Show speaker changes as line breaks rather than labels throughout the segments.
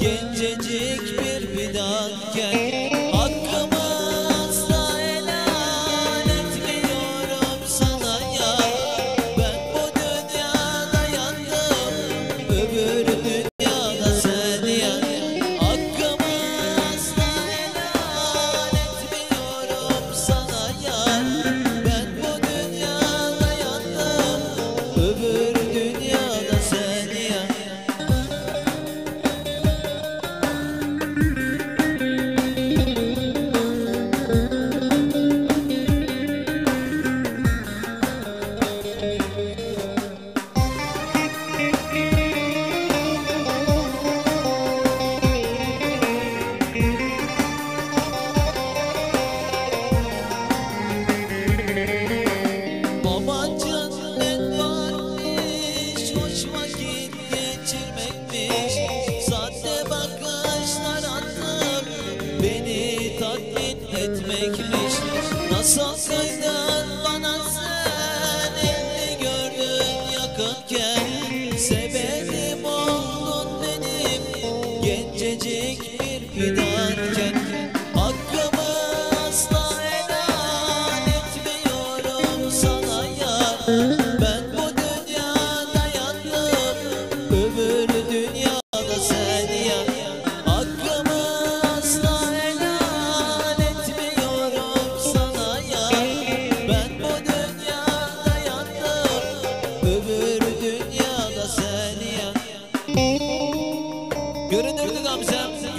Gencecik bir bidat gel demekmiş Nasıl?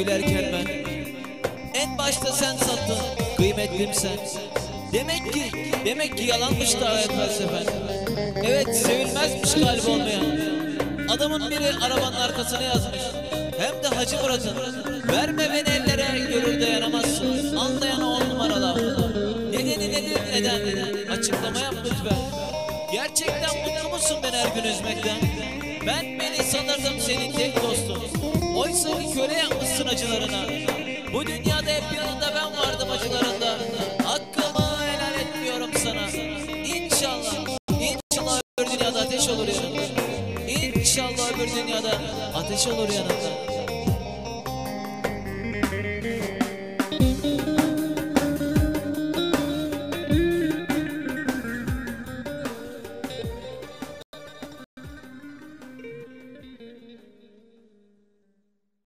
Gülerken ben. En başta sen sattın kıymetlim sen. Demek ki, demek ki yalanmış da hayat felsefen Evet sevilmezmiş kalbi olmayan. Adamın biri arabanın arkasına yazmış. Hem de Hacı Murat'ın. Verme beni ellere görür dayanamazsın Anlayan on numaralar. Nedeni nedir neden? Açıklama yap lütfen? Gerçekten mutlu musun ben her gün üzmekten? Ben beni sanırdım senin tek dostun Oysa ki köle yapmışsın acılarına. Bu dünyada hep yanında ben vardım acılarında. Hakkımı helal etmiyorum sana. İnşallah İnşallah öbür dünyada ateş olur yanında İnşallah öbür dünyada ateş olur yanında